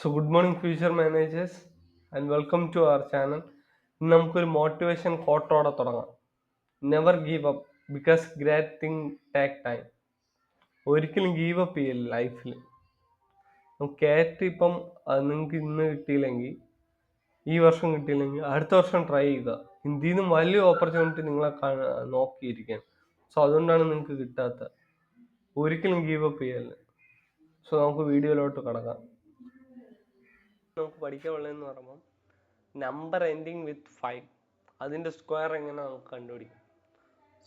So good morning future managers and welcome to our channel ഇന്ന് നമുക്കൊരു motivation കോട്ടോടെ തുടങ്ങാം. Never give up because great thing take time ഒരിക്കലും give up ചെയ്യില്ല ലൈഫിൽ കയറ്റ് ഇപ്പം നിങ്ങൾക്ക് ഇന്ന് കിട്ടിയില്ലെങ്കിൽ ഈ വർഷം കിട്ടിയില്ലെങ്കിൽ അടുത്ത വർഷം ട്രൈ ചെയ്യുക. ഇന്ത്യയിൽ നിന്നും വലിയ ഓപ്പർച്യൂണിറ്റി നിങ്ങളെ നോക്കിയിരിക്കാൻ സോ അതുകൊണ്ടാണ് നിങ്ങൾക്ക് കിട്ടാത്ത ഒരിക്കലും ഗീവ് അപ്പ് ചെയ്യല്ല. സോ നമുക്ക് വീഡിയോയിലോട്ട് കടക്കാം. നമുക്ക് പഠിക്കാനുള്ളതെന്ന് പറയുമ്പോൾ നമ്പർ എൻഡിങ് വിത്ത് ഫൈവ് അതിന്റെ സ്ക്വയർ എങ്ങനെ നമുക്ക് കണ്ടുപിടിക്കും?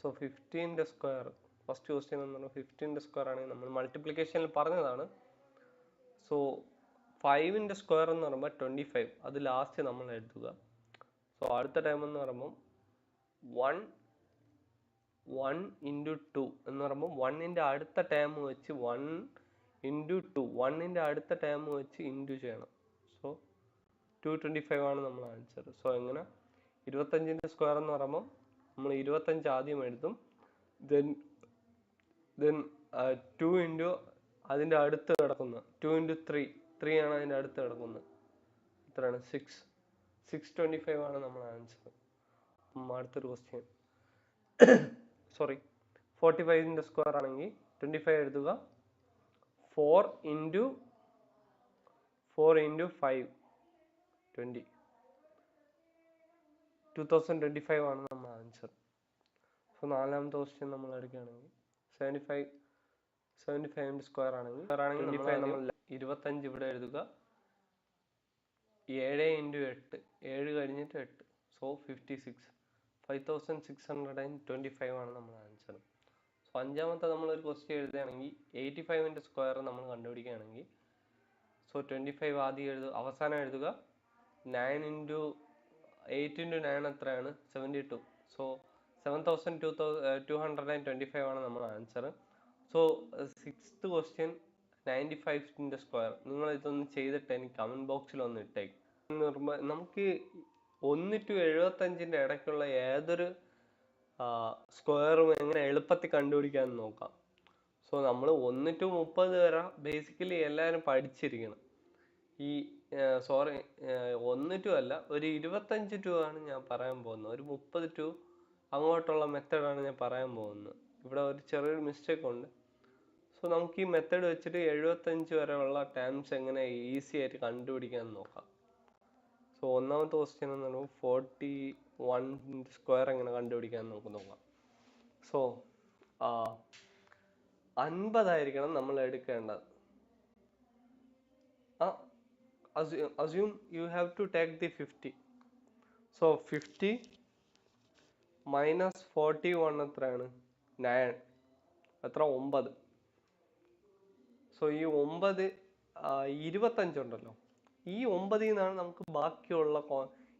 സോ ഫിഫ്റ്റീന്റെ സ്ക്വയർ ഫസ്റ്റ് ക്വസ്റ്റ്യൻ എന്ന് പറഞ്ഞാൽ ഫിഫ്റ്റീന്റെ സ്ക്വയർ ആണെങ്കിൽ നമ്മൾ മൾട്ടിപ്ലിക്കേഷനിൽ പറഞ്ഞതാണ്. സോ ഫൈവിന്റെ സ്ക്വയർ എന്ന് പറയുമ്പോൾ ട്വന്റി ഫൈവ് അത് ലാസ്റ്റ് നമ്മൾ എഴുതുക. സോ അടുത്ത ടൈം എന്ന് പറയുമ്പോൾ വൺ വൺ ഇന്റു ടു എന്ന് പറയുമ്പോൾ വണ്ണിന്റെ അടുത്ത ടേം വെച്ച് വൺ ഇന്റു ടു വണ്ണിന്റെ അടുത്ത ടേം വെച്ച് ഇന്റു ചെയ്യണം. ടു ട്വന്റി ഫൈവ് ആണ് നമ്മൾ ആൻസർ സോ എങ്ങനെ? ഇരുപത്തഞ്ചിന്റെ സ്ക്വയർ എന്ന് പറയുമ്പോൾ നമ്മൾ ഇരുപത്തഞ്ച് ആദ്യം എഴുതും ദെൻ ദെൻ ടു ഇന്റു അതിന്റെ അടുത്ത് കിടക്കുന്ന. ടു ഇന്റു ത്രീ ത്രീ ആണ് അതിന്റെ അടുത്ത് കിടക്കുന്നത്. എത്രയാണ് സിക്സ് സിക്സ് ട്വന്റി ഫൈവ് ആണ് നമ്മൾ ആൻസർ അടുത്തൊരു ക്വസ്റ്റ്യൻ സോറി ഫോർട്ടി ഫൈവിന്റെ സ്ക്വയർ ആണെങ്കിൽ ട്വന്റി ഫൈവ് എഴുതുക. Four into four into five twenty two thousand twenty five ആണ് നമ്മൾ ആൻസർ സോ നാലാമത്തെ ക്വസ്റ്റ്യൻ നമ്മൾ എടുക്കുകയാണെങ്കിൽ സെവന്റി ഫൈവ് സെവന്റി ഫൈവിന്റെ സ്ക്വയർ ആണെങ്കിൽ സ്ക്വയർ ആണെങ്കിൽ നമ്മൾ ഇരുപത്തഞ്ച് ഇവിടെ എഴുതുക. ഏഴ് ഇന്റു എട്ട്. ഏഴ് കഴിഞ്ഞിട്ട് എട്ട്. So fifty six five thousand six hundred and twenty five ആണ് നമ്മൾ ആൻസർ സോ അഞ്ചാമത്തെ നമ്മളൊരു ക്വസ്റ്റ്യൻ എഴുതുകയാണെങ്കിൽ എയ്റ്റി ഫൈവിന്റെ സ്ക്വയർ നമ്മൾ കണ്ടുപിടിക്കുകയാണെങ്കിൽ. സോ ട്വന്റി ഫൈവ് ആദ്യം എഴുതുക. അവസാനം എഴുതുക. Nine into eight into nine എത്രയാണ്? Seventy two so seven thousand two thou two hundred and twenty five ആണ് നമ്മുടെ answer so sixth question ninety ഫൈവിന്റെ square നിങ്ങൾ ഇതൊന്ന് ചെയ്തിട്ട് എനിക്ക് കമന്റ് ബോക്സിൽ ഒന്ന് ഇട്ടേക്ക്. നമുക്ക് ഒന്ന് ടു എഴുപത്തഞ്ചിന്റെ ഇടയ്ക്കുള്ള ഏതൊരു സ്ക്വയറും എങ്ങനെ എളുപ്പത്തിൽ കണ്ടുപിടിക്കാമെന്ന് നോക്കാം. സോ നമ്മൾ ഒന്ന് ടു മുപ്പത് വരെ ബേസിക്കലി എല്ലാവരും പഠിച്ചിരിക്കണം. ഈ സോറി ഒന്ന് ടു അല്ല ഒരു ഇരുപത്തഞ്ച് ടു ആണ് ഞാൻ പറയാൻ പോകുന്നത്. ഒരു മുപ്പത് ടു അങ്ങോട്ടുള്ള മെത്തേഡാണ് ഞാൻ പറയാൻ പോകുന്നത്. ഇവിടെ ഒരു ചെറിയൊരു മിസ്റ്റേക്ക് ഉണ്ട്. സോ നമുക്ക് ഈ മെത്തേഡ് വെച്ചിട്ട് എഴുപത്തഞ്ച് വരെയുള്ള ടേംസ് എങ്ങനെ ഈസി ആയിട്ട് കണ്ടുപിടിക്കാൻ നോക്കാം. സോ ഒന്നാമത്തെ ക്വസ്റ്റ്യൻ എന്ന് പറയുമ്പോൾ ഫോർട്ടി വൺ സ്ക്വയർ എങ്ങനെ കണ്ടുപിടിക്കാൻ നമുക്ക് നോക്കാം. സോ അൻപതായിരിക്കണം നമ്മൾ എടുക്കേണ്ടത്. ആ assume you have to take the 50 so 50 minus 41 എത്രയാണ്? 9 എത്ര? ഒമ്പത്. സോ ഈ ഒമ്പത് ഇരുപത്തഞ്ചുണ്ടല്ലോ ഈ ഒമ്പതിൽ നിന്നാണ് നമുക്ക് ബാക്കിയുള്ള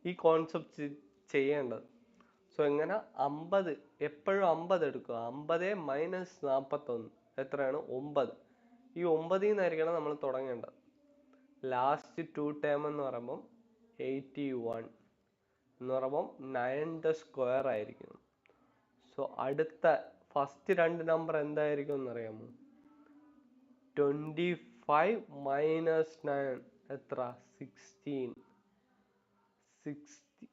ഈ കോൺസെപ്റ്റ് ചെയ്യേണ്ടത്. സോ എങ്ങനെ? അമ്പത്. എപ്പോഴും അമ്പത് എടുക്കുക. അമ്പത് മൈനസ് നാൽപ്പത്തൊന്ന് എത്രയാണ്? ഒമ്പത്. ഈ ഒമ്പതിൽ നിന്നായിരിക്കണം നമ്മൾ തുടങ്ങേണ്ടത്. ലാസ്റ്റ് ടു ടേം എന്ന് പറയുമ്പം എയ്റ്റി വൺ എന്ന് പറയുമ്പം നയന്റെ സ്ക്വയർ ആയിരിക്കും. സോ അടുത്ത ഫസ്റ്റ് രണ്ട് നമ്പർ എന്തായിരിക്കും എന്നറിയാമോ? ട്വന്റി ഫൈവ് മൈനസ് നയൻ എത്ര? Sixteen sixty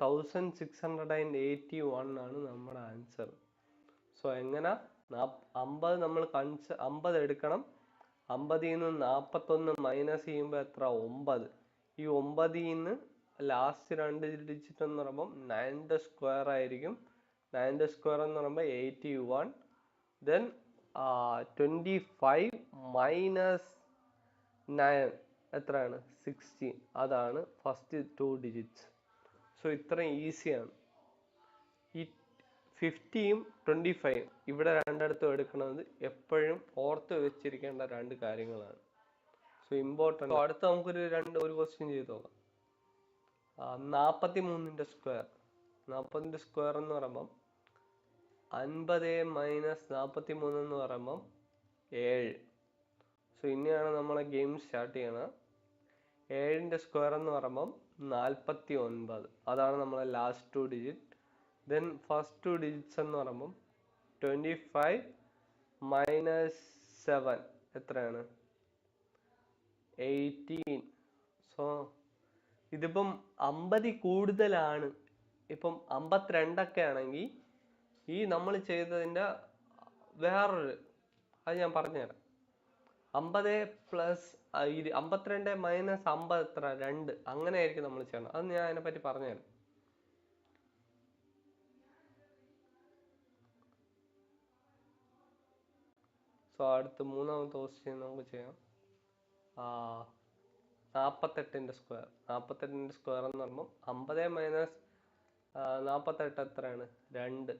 thousand six hundred and eighty one ആണ് നമ്മുടെ ആൻസർ സോ എങ്ങനെ? അമ്പത് നമ്മൾ കൺസ് അമ്പത് എടുക്കണം. അമ്പതിൽ നിന്ന് നാൽപ്പത്തൊന്ന് മൈനസ് ചെയ്യുമ്പോൾ എത്ര? ഒമ്പത്. ഈ ഒമ്പതിൽ നിന്ന് ലാസ്റ്റ് രണ്ട് ഡിജിറ്റ് എന്ന് പറയുമ്പോൾ നയന്റെ സ്ക്വയർ ആയിരിക്കും. നയന്റെ സ്ക്വയർ എന്ന് പറയുമ്പോൾ eighty one then twenty five minus nine എത്രയാണ്? സിക്സ്റ്റീൻ അതാണ് ഫസ്റ്റ് ടു ഡിജിറ്റ്സ് സോ ഇത്രയും ഈസിയാണ് ഫിഫ്റ്റിയും ട്വന്റി ഫൈവ് ഇവിടെ രണ്ടിടത്തും എടുക്കുന്നത് എപ്പോഴും ഓർത്ത് വെച്ചിരിക്കേണ്ട രണ്ട് കാര്യങ്ങളാണ്. സോ ഇമ്പോർട്ടന്റ് അടുത്ത നമുക്കൊരു രണ്ട് ഒരു ക്വസ്റ്റ്യൻ ചെയ്ത് നോക്കാം. നാൽപ്പത്തി മൂന്നിന്റെ സ്ക്വയർ നാൽപ്പതിന്റെ സ്ക്വയർ എന്ന് പറയുമ്പം അൻപത് മൈനസ് നാൽപ്പത്തി മൂന്ന് എന്ന് പറയുമ്പം ഏഴ്. സോ ഇനിയാണ് നമ്മളെ ഗെയിം സ്റ്റാർട്ട് ചെയ്യണത് ഏഴിന്റെ സ്ക്വയർ എന്ന് പറയുമ്പം നാൽപ്പത്തി ഒൻപത് അതാണ് നമ്മളെ last two digit then first two digits എന്ന് പറയുമ്പം ട്വന്റി ഫൈവ് മൈനസ് സെവൻ എത്രയാണ്? എയ്റ്റീൻ സോ ഇതിപ്പം അമ്പതി കൂടുതലാണ്. ഇപ്പം അമ്പത്തിരണ്ടൊക്കെ ആണെങ്കിൽ ഈ നമ്മൾ ചെയ്തതിന്റെ വേറൊരു അത് ഞാൻ പറഞ്ഞുതരാം. അമ്പത് പ്ലസ് അമ്പത്തിരണ്ട് മൈനസ് അമ്പത് എത്ര? രണ്ട്. അങ്ങനെ ആയിരിക്കും നമ്മൾ ചെയ്യണം. അത് ഞാൻ അതിനെപ്പറ്റി പറഞ്ഞുതരാം. സോ അടുത്ത മൂന്നാമത്തെ ക്വസ്റ്റ്യൻ നമുക്ക് ചെയ്യാം. നാൽപ്പത്തെട്ടിന്റെ സ്ക്വയർ നാൽപ്പത്തെട്ടിന്റെ സ്ക്വയർ എന്ന് പറയുമ്പോൾ അമ്പത് മൈനസ് നാൽപ്പത്തെട്ട് എത്രയാണ്? രണ്ട്.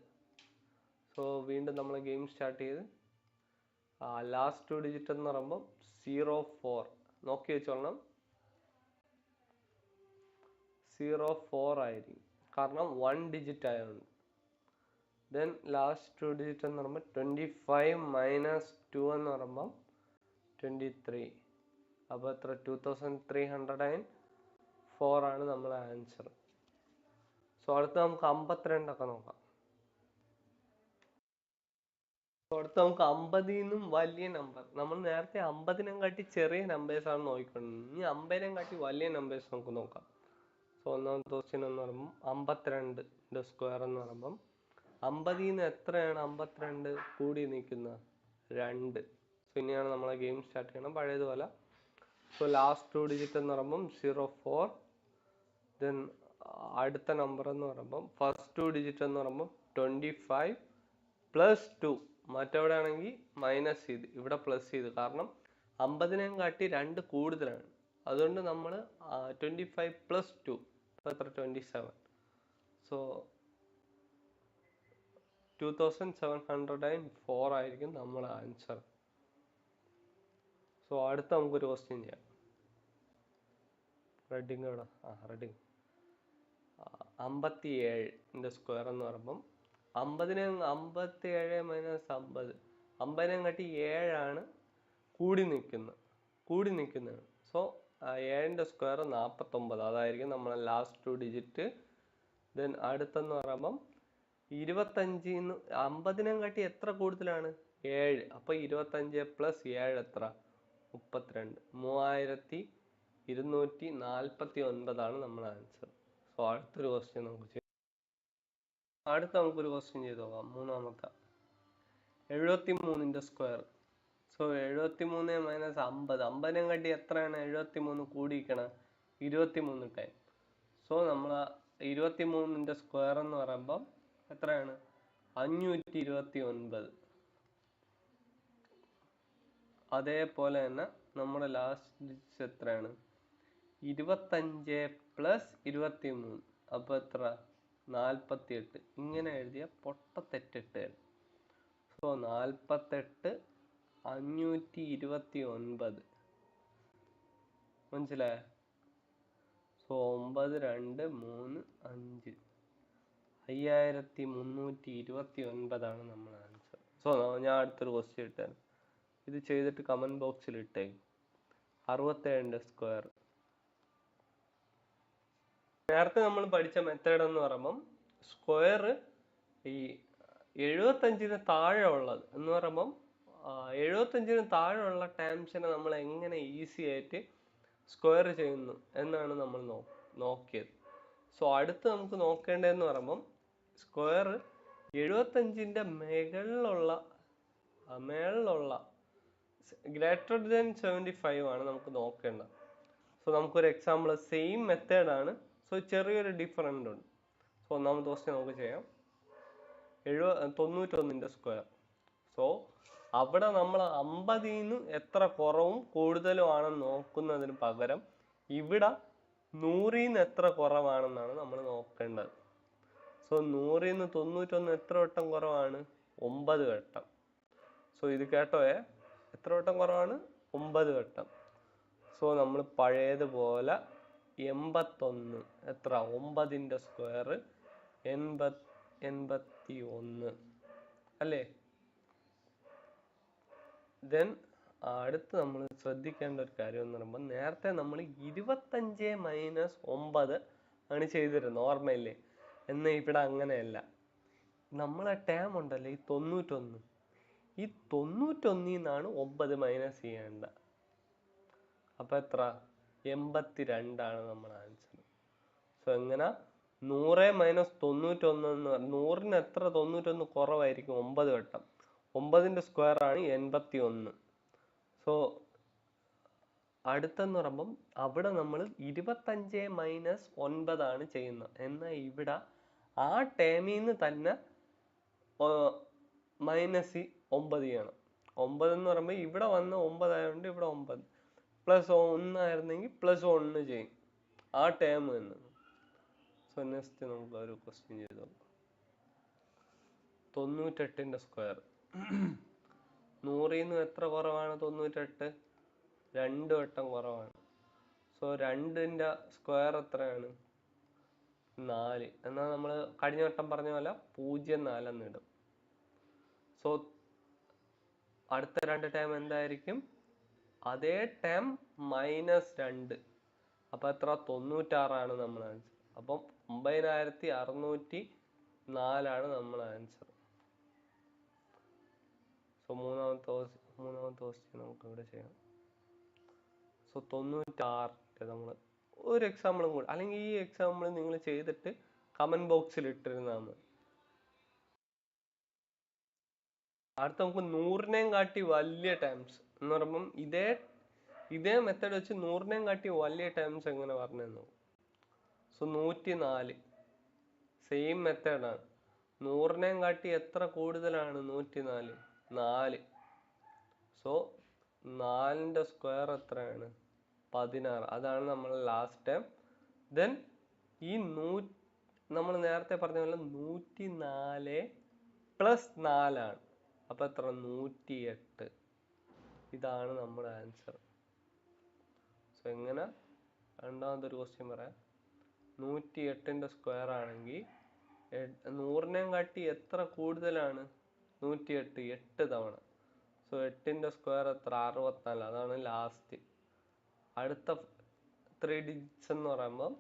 സോ വീണ്ടും നമ്മൾ ഗെയിം സ്റ്റാർട്ട് ചെയ്ത് ലാസ്റ്റ് ടു ഡിജിറ്റ് എന്ന് പറയുമ്പോൾ സീറോ ഫോർ നോക്കി വെച്ചോളണം. സീറോ ഫോർ ആയിരിക്കും. കാരണം വൺ ഡിജിറ്റ് ആയതുകൊണ്ട് ദെൻ ലാസ്റ്റ് ടു ഡിജിറ്റ് എന്ന് പറയുമ്പോൾ ട്വന്റി ഫൈവ് മൈനസ് ടു എന്ന് പറയുമ്പോൾ ട്വന്റി ത്രീ അപ്പോൾ എത്ര? Two thousand three hundred and four ആണ് നമ്മളെ ആൻസർ സോ അടുത്ത് നമുക്ക് അമ്പത്തിരണ്ടൊക്കെ നോക്കാം. അടുത്ത് നമുക്ക് അമ്പതിൽ നിന്നും വലിയ നമ്പർ നമ്മൾ നേരത്തെ അമ്പതിനെ കാട്ടി ചെറിയ നമ്പേഴ്സ് ആണ് നോക്കിക്കൊണ്ടത് ഇനി അമ്പതിനെ കാട്ടി വലിയ നമ്പേഴ്സ് നമുക്ക് നോക്കാം. സോ ഒന്നാമത്തെ ക്വസ്റ്റ്യൻ എന്ന് പറയുമ്പോൾ അമ്പത്തിരണ്ട് സ്ക്വയർ എന്ന് പറയുമ്പം അമ്പതിൽ നിന്ന് എത്രയാണ് അമ്പത്തിരണ്ട് കൂടി നിൽക്കുന്ന രണ്ട്? സോ ഇനിയാണ് നമ്മളെ ഗെയിം സ്റ്റാർട്ട് ചെയ്യണം. പഴയതുപോലെ. സോ ലാസ്റ്റ് ടു ഡിജിറ്റ് എന്ന് പറയുമ്പം സീറോ ഫോർ ദെൻ അടുത്ത നമ്പർ എന്ന് പറയുമ്പം ഫസ്റ്റ് ടു ഡിജിറ്റ് എന്ന് പറയുമ്പം ട്വന്റി ഫൈവ് പ്ലസ് ടു മറ്റവിടെ ആണെങ്കിൽ മൈനസ് ചെയ്ത് ഇവിടെ പ്ലസ് ചെയ്ത്. കാരണം അമ്പതിനേം കാട്ടി രണ്ട് കൂടുതലാണ്. അതുകൊണ്ട് നമ്മൾ ട്വന്റി ഫൈവ് പ്ലസ് ടു ഇപ്പോൾ എത്ര? Twenty seven so two thousand seven hundred and four ആയിരിക്കും നമ്മളെ ആൻസർ സോ അടുത്ത നമുക്ക് ഒരു ക്വസ്റ്റ്യൻ ചെയ്യാം. റെഡിങ് എവിടെ? ആ റെഡിങ് അമ്പത്തി ഏഴിന്റെ സ്ക്വയർ എന്ന് പറയുമ്പം അമ്പതിനെ അമ്പത്തി ഏഴ് മൈനസ് അമ്പത് അമ്പതിനെ കാട്ടി ഏഴാണ് കൂടി നിൽക്കുന്നത് കൂടി നിൽക്കുന്നത്. സോ ഏഴിന്റെ സ്ക്വയർ നാൽപ്പത്തൊമ്പത് അതായിരിക്കും നമ്മളെ ലാസ്റ്റ് ടു ഡിജിറ്റ് ദെൻ അടുത്തെന്ന് പറയുമ്പം ഇരുപത്തഞ്ചിന്ന് അമ്പതിനെ കാട്ടി എത്ര കൂടുതലാണ്? ഏഴ്. അപ്പോൾ ഇരുപത്തഞ്ച് പ്ലസ് ഏഴ് എത്ര? മുപ്പത്തിരണ്ട്. മൂവായിരത്തി ഇരുന്നൂറ്റി നാൽപ്പത്തി ഒൻപതാണ് നമ്മുടെ ആൻസർ സോ അടുത്തൊരു ക്വസ്റ്റ്യൻ നമുക്ക് അടുത്ത നമുക്കൊരു ക്വസ്റ്റ്യൻ ചെയ്ത് നോക്കാം. മൂന്നാമത്തെ. എഴുപത്തി മൂന്നിന്റെ സ്ക്വയർ സോ എഴുപത്തി മൂന്ന് മൈനസ് അമ്പത്. അമ്പതിനെ കാട്ടി എത്രയാണ്? എഴുപത്തി മൂന്ന് കൂടിയിരിക്കണം ഇരുപത്തി മൂന്ന് ടൈം സോ നമ്മൾ ഇരുപത്തി മൂന്നിന്റെ സ്ക്വയർ എന്ന് പറയുമ്പം എത്രയാണ്? അഞ്ഞൂറ്റി ഇരുപത്തി ഒൻപത് അതേപോലെ തന്നെ നമ്മുടെ ലാസ്റ്റ് ഡിജിറ്റ് എത്രയാണ്? ഇരുപത്തഞ്ച് പ്ലസ് ഇരുപത്തി മൂന്ന് അപ്പോൾ എത്ര? നാൽപ്പത്തി എട്ട് ഇങ്ങനെ എഴുതിയ പൊട്ടത്തെറ്റിട്ട് സോ നാൽപ്പത്തെട്ട് അഞ്ഞൂറ്റി ഇരുപത്തി ഒൻപത് മനസ്സിലായ? സോ ഒമ്പത് രണ്ട് മൂന്ന് അഞ്ച്. അയ്യായിരത്തി മുന്നൂറ്റി ഇരുപത്തി ഒൻപതാണ് നമ്മൾ ആൻസർ സോ ഞാൻ അടുത്തൊരു ക്വസ്റ്റ്യൻ ഇട്ടാണ് ഇത് ചെയ്തിട്ട് കമന്റ് ബോക്സിൽ ഇട്ടേ അറുപത്തേഴിന്റെ സ്ക്വയർ നേരത്തെ നമ്മൾ പഠിച്ച മെത്തേഡ് എന്ന് പറയുമ്പം സ്ക്വയർ ഈ എഴുപത്തഞ്ചിന് താഴെ ഉള്ളത് എന്ന് പറയുമ്പം എഴുപത്തഞ്ചിന് താഴെ ഉള്ള ടേംസിനെ നമ്മൾ എങ്ങനെ ഈസി ആയിട്ട് സ്ക്വയർ ചെയ്യുന്നു എന്നാണ് നമ്മൾ നോ നോക്കിയത്. സോ അടുത്ത് നമുക്ക് നോക്കേണ്ടതെന്ന് പറയുമ്പം സ്ക്വയർ എഴുപത്തഞ്ചിന്റെ മുകളിലുള്ള മേളിലുള്ള ഗ്രേറ്റർ ദാൻ സെവന്റി ഫൈവ് ആണ് നമുക്ക് നോക്കേണ്ടത്. സോ നമുക്കൊരു എക്സാമ്പിൾ സെയിം മെത്തേഡാണ് സോ ചെറിയൊരു ഡിഫറന്റ് ഉണ്ട്. സോ ഒന്നാമത്തെ ക്വസ്റ്റ്യൻ നമുക്ക് ചെയ്യാം. എഴുപ തൊണ്ണൂറ്റൊന്നിന്റെ സ്ക്വയർ സോ അവിടെ നമ്മൾ അമ്പതിൽ നിന്ന് എത്ര കുറവും കൂടുതലും ആണെന്ന് നോക്കുന്നതിന് പകരം ഇവിടെ നൂറിൽ നിന്ന് എത്ര കുറവാണെന്നാണ് നമ്മൾ നോക്കേണ്ടത്. സോ നൂറിൽ നിന്ന് തൊണ്ണൂറ്റൊന്ന് എത്ര വട്ടം കുറവാണ്? ഒമ്പത് വട്ടം. സോ ഇത് കേട്ടോയെ എത്ര വട്ടം കുറവാണ്? ഒമ്പത് വട്ടം. സോ നമ്മൾ പഴയതുപോലെ എൺപത്തൊന്ന്. എത്ര? ഒമ്പതിന്റെ സ്ക്വയർ എൺപത് എൺപത്തി ഒന്ന് അല്ലേ? ദെൻ അടുത്ത് നമ്മൾ ശ്രദ്ധിക്കേണ്ട ഒരു കാര്യം എന്ന് പറയുമ്പോൾ നേരത്തെ നമ്മൾ ഇരുപത്തഞ്ച് മൈനസ് ഒമ്പത് ആണ് ചെയ്തിരുന്നത്. ഓർമ്മയില്ലേ? എന്നാൽ ഇവിടെ അങ്ങനെയല്ല. നമ്മളെ ടേം ഉണ്ടല്ലോ ഈ തൊണ്ണൂറ്റൊന്ന്. ഈ തൊണ്ണൂറ്റൊന്നിൽ നിന്നാണ് ഒമ്പത് മൈനസ് ചെയ്യേണ്ട. അപ്പം എത്ര? എൺപത്തി രണ്ടാണ് നമ്മുടെ ആൻസർ സോ എങ്ങനെ? നൂറ് മൈനസ് തൊണ്ണൂറ്റൊന്ന് എന്ന് നൂറിന് എത്ര തൊണ്ണൂറ്റൊന്ന് കുറവായിരിക്കും? ഒമ്പത് വട്ടം. ഒമ്പതിന്റെ സ്ക്വയർ ആണ് എൺപത്തി ഒന്ന് സോ അടുത്തെന്ന് പറയുമ്പം അവിടെ നമ്മൾ ഇരുപത്തഞ്ച് മൈനസ് ഒൻപതാണ് ചെയ്യുന്നത്. എന്നാൽ ഇവിടെ ആ ടേമിൽ നിന്ന് തന്നെ മൈനസ് ഒമ്പത് ചെയ്യണം. ഒമ്പത് എന്ന് പറയുമ്പോൾ ഇവിടെ വന്ന ഒമ്പതായതുകൊണ്ട് ഇവിടെ ഒമ്പത്. പ്ലസ് ഒന്നായിരുന്നെങ്കിൽ പ്ലസ് ഒന്ന് ചെയ്യും. ആ ടേം തന്നെ. സോ നെക്സ്റ്റ് നമുക്ക് ഒരു ക്വസ്റ്റ്യൻ ചെയ്ത് തൊണ്ണൂറ്റെട്ടിന്റെ സ്ക്വയർ നൂറിൽ നിന്ന് എത്ര കുറവാണ് തൊണ്ണൂറ്റെട്ട്? രണ്ട് വട്ടം കുറവാണ്. സോ രണ്ടിന്റെ സ്ക്വയർ എത്രയാണ്? നാല്. എന്നാൽ നമ്മൾ കഴിഞ്ഞ വട്ടം പറഞ്ഞ പോലെ പൂജ്യം നാലെന്ന് ഇടും. സോ അടുത്ത രണ്ട് ടൈം എന്തായിരിക്കും? അതേ ടേം മൈനസ് രണ്ട്. അപ്പം എത്ര? തൊണ്ണൂറ്റാറാണ് നമ്മൾ ആൻസർ അപ്പം ഒമ്പതിനായിരത്തി അറുന്നൂറ്റി നാലാണ് നമ്മൾ ആൻസർ സോ മൂന്നാമത്തെ മൂന്നാമത്തെ ക്വസ്റ്റ്യൻ നമുക്ക് ഇവിടെ ചെയ്യാം. സോ തൊണ്ണൂറ്റാറിന്റെ നമ്മൾ ഒരു എക്സാമ്പിളും കൂടി. അല്ലെങ്കിൽ ഈ എക്സാമ്പിൾ നിങ്ങൾ ചെയ്തിട്ട് കമന്റ് ബോക്സിൽ ഇട്ടിരുന്നാൽ മതി. അടുത്ത നമുക്ക് നൂറിനെയും കാട്ടി വലിയ ടൈംസ് എന്ന് പറയുമ്പം ഇതേ ഇതേ മെത്തേഡ് വെച്ച് നൂറിനെയും കാട്ടി വലിയ ടൈംസ് എങ്ങനെ പറഞ്ഞു സോ നൂറ്റി നാല് സെയിം മെത്തേഡാണ് നൂറിനെയും കാട്ടി എത്ര കൂടുതലാണ് നൂറ്റി നാല്. നാല് സോ നാലിന്റെ സ്ക്വയർ എത്രയാണ്? പതിനാറ്. അതാണ് നമ്മൾ ലാസ്റ്റ് ടൈം ദെൻ ഈ നൂ നമ്മൾ നേരത്തെ പറഞ്ഞ പോലെ നൂറ്റി നാല് പ്ലസ് നാലാണ്. അപ്പം എത്ര? നൂറ്റി എട്ട് ഇതാണ് നമ്മുടെ ആൻസർ സോ എങ്ങനെ? രണ്ടാമതൊരു ക്വസ്റ്റ്യൻ പറയാം. നൂറ്റി എട്ടിന്റെ സ്ക്വയർ ആണെങ്കിൽ നൂറിനെയും കാട്ടി എത്ര കൂടുതലാണ്? നൂറ്റി എട്ട് എട്ട് തവണ. സോ എട്ടിന്റെ സ്ക്വയർ എത്ര? അറുപത്തിനാല്. അതാണ് ലാസ്റ്റ് അടുത്ത ത്രീ ഡിജിറ്റ്സ് എന്ന് പറയുമ്പോൾ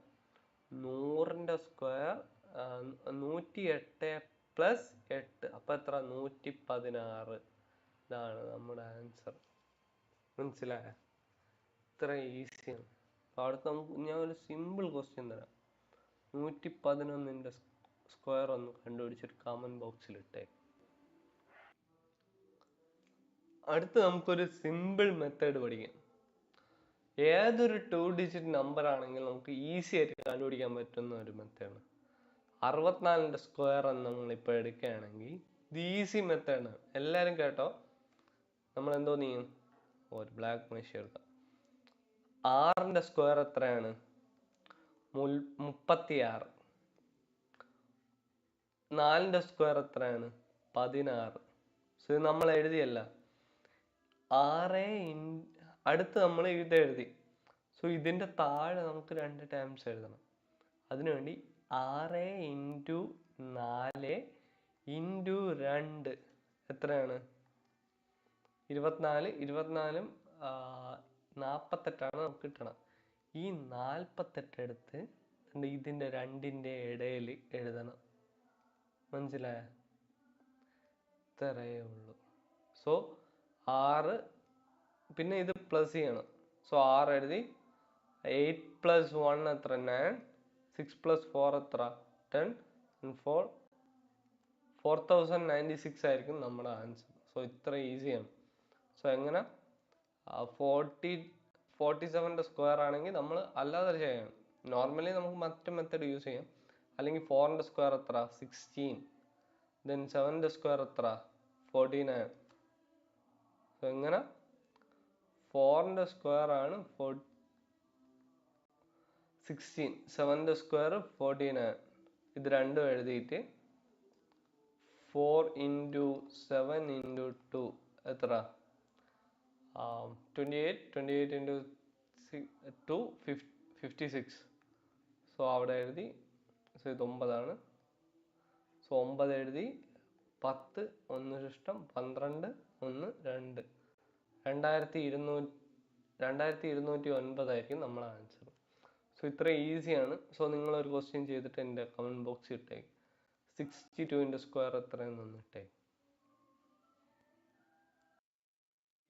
നൂറിന്റെ സ്ക്വയർ നൂറ്റി എട്ട് പ്ലസ് എട്ട്. അപ്പം എത്ര? നൂറ്റി പതിനാറ് ഇതാണ് നമ്മുടെ ആൻസർ മനസ്സിലായ? ഇത്ര ഈസിയാണ് അപ്പോൾ അടുത്ത നമുക്ക് ഞാൻ ഒരു സിമ്പിൾ ക്വസ്റ്റ്യൻ തരാം. നൂറ്റി പതിനൊന്നിന്റെ സ്ക്വയർ ഒന്ന് കണ്ടുപിടിച്ചിട്ട് കമന്റ് ബോക്സിൽ ഇട്ടേ. അടുത്ത് നമുക്കൊരു സിമ്പിൾ മെത്തേഡ് പഠിക്കാം. ഏതൊരു ടു ഡിജിറ്റ് നമ്പർ ആണെങ്കിലും നമുക്ക് ഈസി ആയിട്ട് കണ്ടുപിടിക്കാൻ പറ്റുന്ന ഒരു മെത്തേഡ് അറുപത്തിനാലിന്റെ സ്ക്വയർ എന്ന് നമ്മൾ ഇപ്പോൾ എടുക്കുകയാണെങ്കിൽ ഇത് ഈസി മെത്തേഡാണ് എല്ലാവരും കേട്ടോ? നമ്മൾ എന്തോ ചെയ്യും ഒരു ബ്ലാക്ക് മെഷീൻ എടുക്കാം. ആറിന്റെ സ്ക്വയർ എത്രയാണ്? മുൽ മുപ്പത്തി ആറ് നാലിന്റെ സ്ക്വയർ എത്രയാണ്? പതിനാറ്. സോ നമ്മൾ എഴുതിയല്ല. ആറ് ഇൻ അടുത്ത് നമ്മൾ ഇത് എഴുതി. സോ ഇതിന്റെ താഴെ നമുക്ക് രണ്ട് ടൈംസ് എഴുതണം. അതിനുവേണ്ടി ആറ് ഇന്റു നാല് ഇന്റു രണ്ട് എത്രയാണ്? ഇരുപത്തിനാല് ഇരുപത്തിനാലും നാൽപ്പത്തെട്ടാണ് നമുക്ക് കിട്ടണം. ഈ നാൽപ്പത്തെട്ട് എടുത്ത് ദേ ഇതിന്റെ രണ്ടിന്റെ ഇടയിൽ എഴുതണം. മനസ്സിലായ? ഇത്രയേ ഉള്ളൂ. സോ ആറ് പിന്നെ ഇത് പ്ലസ് ചെയ്യണം. സോ ആറ് എഴുതി എയ്റ്റ് പ്ലസ് വൺ എത്ര? നയൻ സിക്സ് പ്ലസ് ഫോർ എത്ര? Ten four four thousand ninety six ആയിരിക്കും നമ്മുടെ ആൻസർ സോ ഇത്ര ഈസിയാണ് സോ എങ്ങനെ? ഫോർട്ടി ഫോർട്ടി സെവന്റെ സ്ക്വയർ ആണെങ്കിൽ നമ്മൾ അല്ലാതെ ചെയ്യണം. നോർമലി നമുക്ക് മറ്റു മെത്തേഡ് യൂസ് ചെയ്യാം. അല്ലെങ്കിൽ ഫോറിന്റെ സ്ക്വയർ എത്ര? സിക്സ്റ്റീൻ ദെൻ സെവന്റെ സ്ക്വയർ എത്ര? ഫോർട്ടി നയൻ സോ എങ്ങനെ? ഫോറിന്റെ സ്ക്വയർ ആണ് ഫോർ സിക്സ്റ്റീൻ സെവന്റെ സ്ക്വയർ ഫോർട്ടി നയൻ ഇത് രണ്ടും എഴുതിയിട്ട് four into seven into two എത്ര twenty eight twenty eight into two fifty six so അവിടെ എഴുതി സോ ഇത് ഒമ്പതാണ്. സോ ഒമ്പത് എഴുതി പത്ത് ഒന്ന് ശിഷ്ടം പന്ത്രണ്ട് ഒന്ന് രണ്ട്. രണ്ടായിരത്തി ഇരുന്നൂറ്റി രണ്ടായിരത്തി ഇരുന്നൂറ്റി ഒൻപതായിരിക്കും നമ്മളെ ആൻസർ സോ ഇത്ര ഈസിയാണ് സോ നിങ്ങൾ ഒരു ക്വസ്റ്റ്യൻ ചെയ്തിട്ട് എന്റെ കമന്റ് ബോക്സിൽ ഇട്ടേക്ക്. സിക്സ്റ്റി ടുവിന്റെ സ്ക്വയർ എത്രയെന്ന് ഇട്ടേ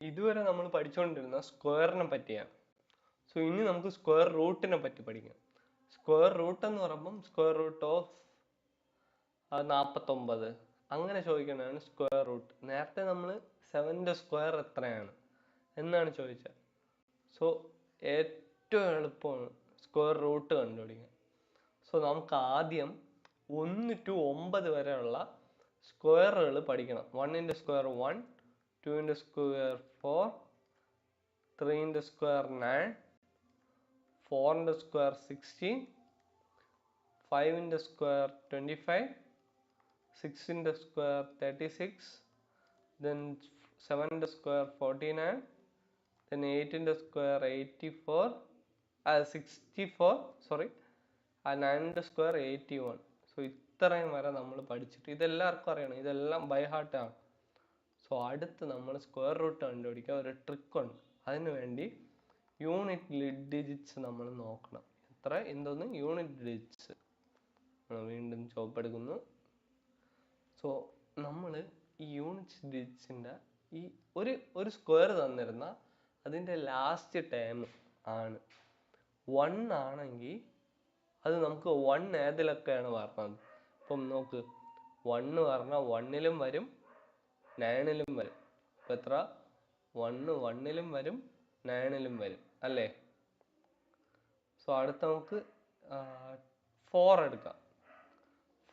ഇതുവരെ നമ്മൾ പഠിച്ചുകൊണ്ടിരുന്ന സ്ക്വയറിനെ പറ്റിയാണ്. സോ ഇനി നമുക്ക് സ്ക്വയർ റൂട്ടിനെ പറ്റി പഠിക്കാം. സ്ക്വയർ റൂട്ട് എന്ന് പറയുമ്പം സ്ക്വയർ റൂട്ട് ഓഫ് നാൽപ്പത്തൊമ്പത് അങ്ങനെ ചോദിക്കുന്നതാണ് സ്ക്വയർ റൂട്ട് നേരത്തെ നമ്മൾ സെവന്റെ സ്ക്വയർ എത്രയാണ്? എന്നാണ് ചോദിച്ചത്? സോ ഏറ്റവും എളുപ്പമാണ് സ്ക്വയർ റൂട്ട് കണ്ടുപിടിക്കാൻ. സോ നമുക്ക് ആദ്യം ഒന്ന് ടു ഒമ്പത് വരെയുള്ള സ്ക്വയറുകൾ പഠിക്കണം. വണ്ണിന്റെ സ്ക്വയർ വൺ ടുവിന്റെ സ്ക്വയർ ഫോർ ത്രീന്റെ സ്ക്വയർ നയൻ ഫോറിന്റെ സ്ക്വയർ സിക്സ്റ്റീൻ ഫൈവിന്റെ സ്ക്വയർ ട്വന്റി ഫൈവ് സിക്സിന്റെ സ്ക്വയർ തേർട്ടി സിക്സ് ദെൻ സെവന്റെ square forty nine then എയ്റ്റിന്റെ square eighty four sixty four sorry ആ നയന്റെ സ്ക്വയർ എയ്റ്റി വൺ സോ ഇത്രയും വരെ നമ്മൾ പഠിച്ചിട്ട് ഇതെല്ലാവർക്കും അറിയണം. ഇതെല്ലാം ബൈ ഹാർട്ടാണ് സോ അടുത്ത് നമ്മൾ സ്ക്വയർ റൂട്ട് കണ്ടുപിടിക്കാൻ ഒരു ട്രിക്ക് ഉണ്ട്. അതിന് വേണ്ടി യൂണിറ്റ് ഡിജിറ്റ്സ് നമ്മൾ നോക്കണം. എത്ര? എന്തോന്ന്? യൂണിറ്റ് ഡിജിറ്റ്സ് വീണ്ടും ചോപ്പ് എടുക്കുന്നു. സോ നമ്മൾ ഈ യൂണിറ്റ് ഡിജിറ്റ്സിന്റെ ഈ ഒരു ഒരു സ്ക്വയർ തന്നിരുന്ന അതിന്റെ ലാസ്റ്റ് ടേം ആണ്. വൺ ആണെങ്കിൽ അത് നമുക്ക് വൺ ഏതിലൊക്കെയാണ് പറഞ്ഞത്? ഇപ്പം നോക്ക്. വൺ എന്ന് പറഞ്ഞാൽ വണ്ണിലും വരും നയണിലും വരും. ഇപ്പം എത്ര? വണ്ണ് വണ്ണിലും വരും നയണിലും വരും അല്ലേ? സോ അടുത്ത നമുക്ക് ഫോർ എടുക്കാം.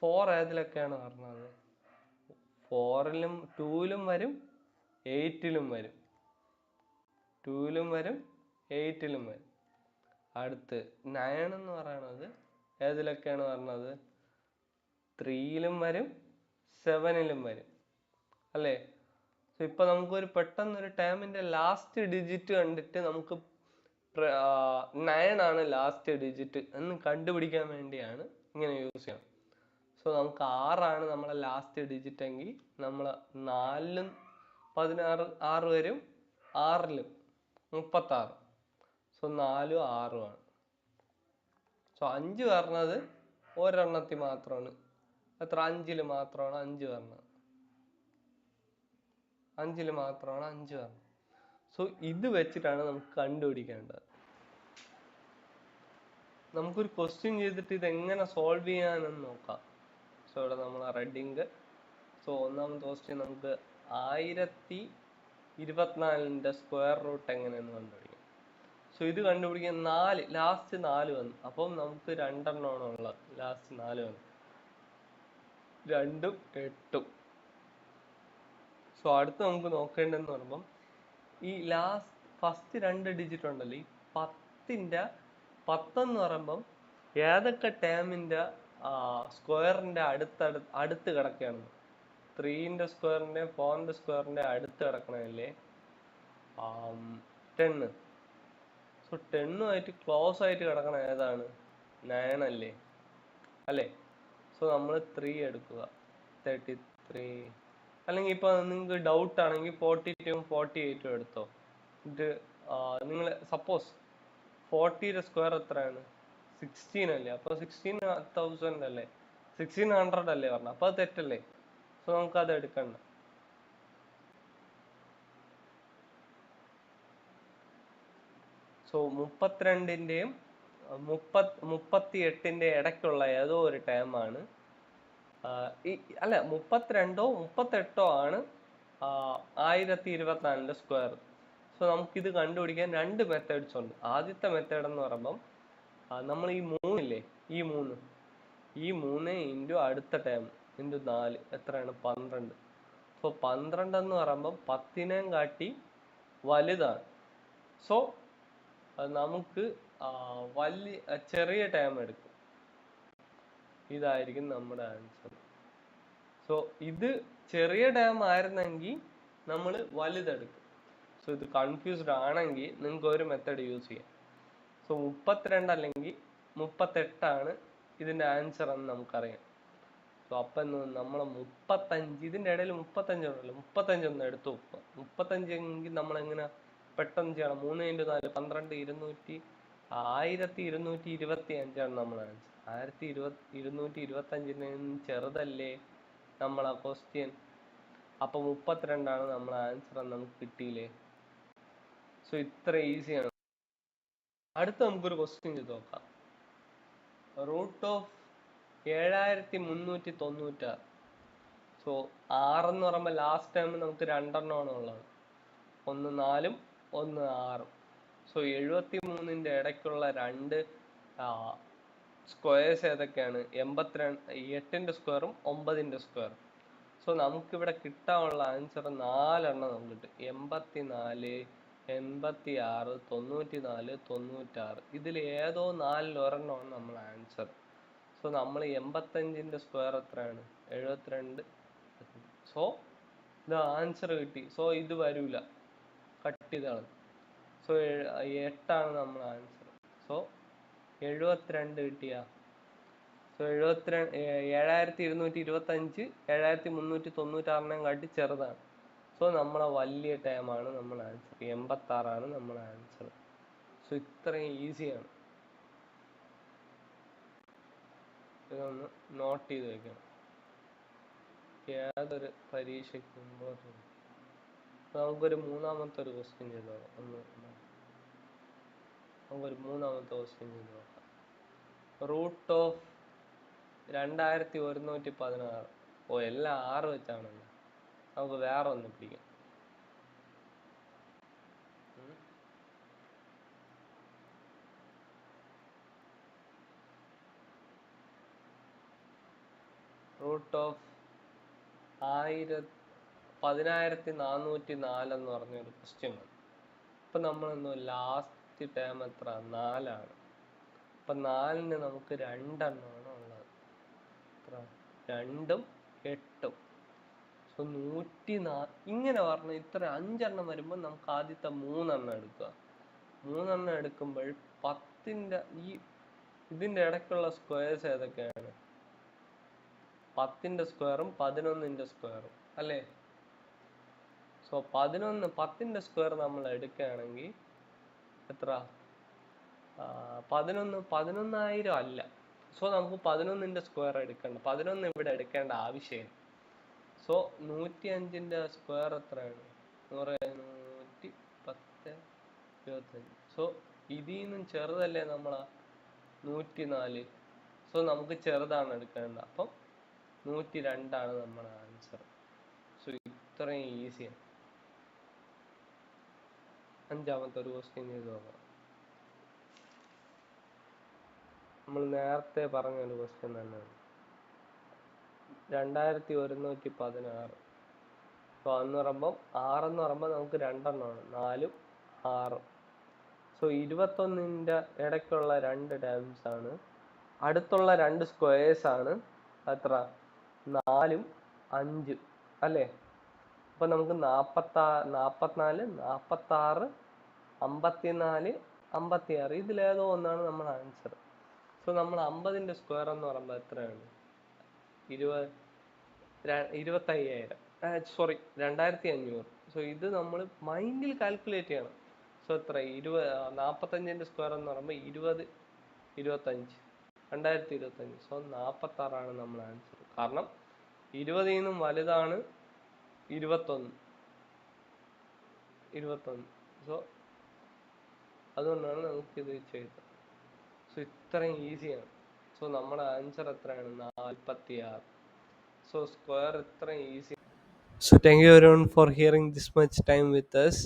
ഫോർ ഏതിലൊക്കെയാണ് പറഞ്ഞത്? ഫോറിലും ടൂവിലും വരും എയ്റ്റിലും വരും. ടൂവിലും വരും എയ്റ്റിലും വരും. അടുത്ത് നയൺ എന്ന് പറയണത് ഏതിലൊക്കെയാണ് പറഞ്ഞത്? ത്രീയിലും വരും സെവനിലും വരും. അല്ലേ? സോ ഇപ്പൊ നമുക്കൊരു പെട്ടെന്നൊരു ടേമിന്റെ ലാസ്റ്റ് ഡിജിറ്റ് കണ്ടിട്ട് നമുക്ക് നയൻ ആണ് ലാസ്റ്റ് ഡിജിറ്റ് എന്ന് കണ്ടുപിടിക്കാൻ വേണ്ടിയാണ് ഇങ്ങനെ യൂസ് ചെയ്യണം സോ നമുക്ക് ആറാണ് നമ്മളെ ലാസ്റ്റ് ഡിജിറ്റ് എങ്കിൽ നമ്മൾ നാലിലും പതിനാറ് ആറ് വരും ആറിലും. മുപ്പത്താറ്. സോ നാലും ആറുമാണ് സോ അഞ്ച് പറഞ്ഞത് ഒരെണ്ണത്തിൽ മാത്രമാണ്. എത്ര? അഞ്ചിൽ മാത്രമാണ് അഞ്ച് പറഞ്ഞത്. അഞ്ചിൽ മാത്രമാണ് അഞ്ച് പറഞ്ഞത്. സോ ഇത് വെച്ചിട്ടാണ് നമുക്ക് കണ്ടുപിടിക്കേണ്ടത്. നമുക്കൊരു ക്വസ്റ്റ്യൻ ചെയ്തിട്ട് ഇത് എങ്ങനെ സോൾവ് ചെയ്യാനെന്ന് നോക്കാം. സോ ഇവിടെ നമ്മൾ റെഡിങ് സോ ഒന്നാമത്തെ ക്വസ്റ്റ്യൻ നമുക്ക് ആയിരത്തി ഇരുപത്തിനാലിന്റെ സ്ക്വയർ റൂട്ട് എങ്ങനെയെന്ന് കണ്ടുപിടിക്കും. സോ ഇത് കണ്ടുപിടിക്കാൻ നാല് ലാസ്റ്റ് നാല് വന്നു. അപ്പം നമുക്ക് രണ്ടെണ്ണമാണ് ഉള്ളത്. ലാസ്റ്റ് നാല് വന്നു. രണ്ടും എട്ടും. സോ അടുത്ത് നമുക്ക് നോക്കേണ്ടതെന്ന് പറയുമ്പം ഈ ലാസ്റ്റ് ഫസ്റ്റ് രണ്ട് ഡിജിറ്റ് ഉണ്ടല്ലോ ഈ പത്തിന്റെ പത്തെന്ന് പറയുമ്പം ഏതൊക്കെ ടേമിന്റെ സ്ക്വയറിന്റെ അടുത്തടു അടുത്ത് കിടക്കുകയാണ്? ത്രീന്റെ സ്ക്വയറിന്റെ ഫോറിന്റെ സ്ക്വയറിന്റെ അടുത്ത് കിടക്കണമല്ലേ ടെന്ന് സോ ടെണ്ണുമായിട്ട് ക്ലോസ് ആയിട്ട് കിടക്കണ ഏതാണ്? നയൻ അല്ലേ? അല്ലേ? സോ നമ്മൾ ത്രീ എടുക്കുക. തേർട്ടി ത്രീ അല്ലെങ്കിൽ ഇപ്പോൾ നിങ്ങൾക്ക് ഡൗട്ട് ആണെങ്കിൽ ഫോർട്ടി ടൂവും ഫോർട്ടി എയ്റ്റും എടുത്തോ. ഇത് നിങ്ങൾ സപ്പോസ് ഫോർട്ടിയുടെ സ്ക്വയർ എത്രയാണ്? സിക്സ്റ്റീൻ അല്ലേ? അപ്പോൾ സിക്സ്റ്റീൻ തൗസൻഡ് അല്ലേ? സിക്സ്റ്റീൻ ഹൺഡ്രഡ് അല്ലേ പറഞ്ഞത്? അപ്പോൾ അത് തെറ്റല്ലേ? സോ നമുക്ക് അത് എടുക്കണ്ട. സോ മുപ്പത്തിരണ്ടിന്റെയും മുപ്പത് മുപ്പത്തി എട്ടിന്റെ ഇടയ്ക്കുള്ള ഏതോ ഒരു ടൈമാണ് ഈ അല്ല മുപ്പത്തിരണ്ടോ മുപ്പത്തെട്ടോ ആണ് ആയിരത്തി ഇരുപത്തിനാലിന്റെ സ്ക്വയർ സോ ഇത് കണ്ടുപിടിക്കാൻ രണ്ട് മെത്തേഡ്സ് ഉണ്ട്. ആദ്യത്തെ മെത്തേഡ് എന്ന് പറയുമ്പം നമ്മൾ ഈ മൂന്നില്ലേ ഈ മൂന്ന് ഈ മൂന്ന് ഇന്റു അടുത്ത ടൈം ഇന്റു നാല്. എത്രയാണ്? പന്ത്രണ്ട്. സോ പന്ത്രണ്ട് എന്ന് പറയുമ്പം പത്തിനേം കാട്ടി വലുതാണ്. സോ നമുക്ക് വലിയ ചെറിയ ടൈം എടുക്കും. ഇതായിരിക്കും നമ്മുടെ ആൻസർ സോ ഇത് ചെറിയ ടൈം ആയിരുന്നെങ്കിൽ നമ്മൾ വലുതെടുക്കും. സോ ഇത് കൺഫ്യൂസ്ഡ് ആണെങ്കിൽ നിങ്ങൾക്ക് ഒരു മെത്തേഡ് യൂസ് ചെയ്യാം. സോ മുപ്പത്തിരണ്ട് അല്ലെങ്കിൽ മുപ്പത്തെട്ടാണ് ഇതിന്റെ ആൻസർ എന്ന് നമുക്കറിയാം. സോ അപ്പം നമ്മൾ മുപ്പത്തഞ്ച് ഇതിന്റെ ഇടയിൽ മുപ്പത്തഞ്ച് ഉണ്ടല്ലോ. മുപ്പത്തഞ്ചൊന്ന് എടുത്തു. മുപ്പത്തഞ്ചെങ്കിൽ നമ്മളെങ്ങനെ പെട്ടെന്ന് ചെയ്യണം? മൂന്ന് ഇന്റു നാല് പന്ത്രണ്ട് ഇരുന്നൂറ്റി ആയിരത്തി ഇരുന്നൂറ്റി ഇരുപത്തി അഞ്ചാണ് നമ്മൾ ആയിരത്തി ഇരുപത്തി ഇരുന്നൂറ്റി ഇരുപത്തഞ്ചിന് ചെറുതല്ലേ നമ്മളെ ക്വസ്റ്റ്യൻ അപ്പൊ മുപ്പത്തിരണ്ടാണ് നമ്മളെ ആൻസർ എന്ന് നമുക്ക് കിട്ടിയില്ലേ? സോ ഇത്ര ഈസിയാണ് അടുത്ത നമുക്കൊരു ക്വസ്റ്റ്യൻ ചെയ്ത് നോക്കാം. റൂട്ട് ഓഫ് ഏഴായിരത്തി മുന്നൂറ്റി തൊണ്ണൂറ്റാറ് സോ ആറെന്ന് പറയുമ്പോൾ ലാസ്റ്റ് ടൈം നമുക്ക് രണ്ടെണ്ണമാണ് ഉള്ളത്. ഒന്ന് നാലും ഒന്ന് ആറും. സോ എഴുപത്തി മൂന്നിന്റെ ഇടയ്ക്കുള്ള രണ്ട് സ്ക്വയേഴ്സ് ഏതൊക്കെയാണ്? എൺപത്തിരണ്ട് എട്ടിന്റെ സ്ക്വയറും ഒമ്പതിന്റെ സ്ക്വയറും സോ നമുക്കിവിടെ കിട്ടാനുള്ള ആൻസർ നാലെണ്ണം നമുക്ക് കിട്ടും. എൺപത്തി നാല് എൺപത്തി ആറ് തൊണ്ണൂറ്റി നാല് തൊണ്ണൂറ്റാറ്. ഇതിൽ ഏതോ നാലിൽ ഒരെണ്ണമാണ് നമ്മൾ ആൻസർ സോ നമ്മൾ എൺപത്തഞ്ചിന്റെ സ്ക്വയർ എത്രയാണ്? എഴുപത്തിരണ്ട്. സോ ഇത് ആൻസർ കിട്ടി. സോ ഇത് വരൂല. കട്ട് ചെയ്താണ് സോ എട്ടാണ് നമ്മൾ ആൻസർ സോ എഴുപത്തിരണ്ട് കിട്ടിയ. സോ എഴുപത്തിരണ്ട് ഏഴായിരത്തി ഇരുന്നൂറ്റി ഇരുപത്തഞ്ച് ഏഴായിരത്തി മുന്നൂറ്റി തൊണ്ണൂറ്റാറിനെയും കാട്ടി ചെറുതാണ്. സോ നമ്മളെ വലിയ ടൈമാണ് നമ്മൾ ആൻസർ എൺപത്താറാണ് നമ്മളെ ആൻസർ സോ ഇത്രയും ഈസിയാണ് ഇതൊന്ന് നോട്ട് ചെയ്ത് വെക്കണം. ഏതൊരു പരീക്ഷയ്ക്ക് നമുക്കൊരു മൂന്നാമത്തെ ഒരു ക്വസ്റ്റ്യൻ ചെയ്ത് നോക്കാം. ഒന്ന് നമുക്കൊരു മൂന്നാമത്തെ ക്വസ്റ്റ്യൻ ചെയ്ത് നോക്കാം. റൂട്ട് ഓഫ് രണ്ടായിരത്തി ഒരുന്നൂറ്റി പതിനാറ്. ഓ എല്ലാം ആറ് വെച്ചാണല്ലോ. നമുക്ക് വേറെ ഒന്ന് പിടിക്കാം. റൂട്ട് ഓഫ് ആയിര പതിനായിരത്തി നാനൂറ്റി നാലെന്ന് പറഞ്ഞൊരു ക്വസ്റ്റ്യൻ വന്നു. ഇപ്പം നമ്മളൊന്ന് ലാസ്റ്റ് ടേം എത്ര? നാലാണ്. അപ്പം നാലിന് നമുക്ക് രണ്ടെണ്ണമാണ് ഉള്ളത്. എത്ര? രണ്ടും എട്ടും. സോ നൂറ്റി നാ ഇങ്ങനെ പറഞ്ഞ ഇത്ര അഞ്ചെണ്ണം വരുമ്പോൾ നമുക്ക് ആദ്യത്തെ മൂന്നെണ്ണം എടുക്കുക. മൂന്നെണ്ണം എടുക്കുമ്പോൾ പത്തിന്റെ ഈ ഇതിന്റെ ഇടയ്ക്കുള്ള സ്ക്വയേഴ്സ് ഏതൊക്കെയാണ്? പത്തിന്റെ സ്ക്വയറും പതിനൊന്നിന്റെ സ്ക്വയറും അല്ലേ? സോ പതിനൊന്ന് പത്തിന്റെ സ്ക്വയർ നമ്മൾ എടുക്കുകയാണെങ്കിൽ എത്ര? പതിനൊന്ന് പതിനൊന്നായിരം അല്ല. സോ നമുക്ക് പതിനൊന്നിന്റെ സ്ക്വയർ എടുക്കേണ്ട പതിനൊന്ന് ഇവിടെ എടുക്കേണ്ട ആവശ്യമില്ല. സോ നൂറ്റി അഞ്ചിന്റെ സ്ക്വയർ എത്രയാണ്? നൂറ് നൂറ്റി പത്ത് ഇരുപത്തഞ്ച്. സോ ഇതിൽ നിന്നും ചെറുതല്ലേ നമ്മളാ? നൂറ്റി നാല് സോ നമുക്ക് ചെറുതാണ് എടുക്കേണ്ടത്. അപ്പം നൂറ്റി രണ്ടാണ് നമ്മുടെ ആൻസർ സോ ഇത്രയും ഈസിയാണ് അഞ്ചാമത്തെ ഒരു ക്വസ്റ്റ്യൻ ചെയ്ത് നോക്കാം. നമ്മൾ നേരത്തെ പറഞ്ഞ ഒരു ക്വസ്റ്റ്യൻ തന്നെയാണ്. രണ്ടായിരത്തി ഒരുന്നൂറ്റി പതിനാറ്. സോ അന്ന് പറയുമ്പം ആറെന്ന് പറയുമ്പോൾ നമുക്ക് രണ്ടെണ്ണമാണ്. നാലും ആറും. സോ ഇരുപത്തൊന്നിന്റെ ഇടയ്ക്കുള്ള രണ്ട് ടേംസ് ആണ്. അടുത്തുള്ള രണ്ട് സ്ക്വയേഴ്സ് ആണ്. എത്ര നാലും അഞ്ചും അല്ലേ? അപ്പം നമുക്ക് നാൽപ്പത്താ നാൽപ്പത്തിനാല് നാൽപ്പത്താറ് അമ്പത്തിനാല് അമ്പത്തിയാറ് ഇതിലേതോ ഒന്നാണ് നമ്മുടെ ആൻസർ സോ നമ്മൾ അമ്പതിന്റെ സ്ക്വയർ എന്ന് പറയുമ്പോൾ എത്രയാണ്? ഇരുപത് ഇരുപത്തയ്യായിരം. സോറി രണ്ടായിരത്തി അഞ്ഞൂറ് സോ ഇത് നമ്മൾ മൈൻഡിൽ കാൽക്കുലേറ്റ് ചെയ്യണം. സോ എത്ര? ഇരുപത് നാൽപ്പത്തഞ്ചിന്റെ സ്ക്വയർ എന്ന് പറയുമ്പോൾ ഇരുപത് ഇരുപത്തഞ്ച് രണ്ടായിരത്തി ഇരുപത്തഞ്ച്. സോ നാൽപ്പത്താറാണ് നമ്മൾ ആൻസർ കാരണം ഇരുപതിൽ നിന്നും വലുതാണ് ഇരുപത്തൊന്ന്. ഇരുപത്തൊന്ന്. സോ അതുകൊണ്ടാണ് നമുക്കിത് ചെയ്തത്. സോ ഇത്രയും ഈസിയാണ് സോ നമ്മുടെ ആൻസർ എത്രയാണ്? നാൽപ്പത്തി ആറ് സോ സ്ക്വയർ ഇത്രയും easy so thank you everyone for hearing this much time with us.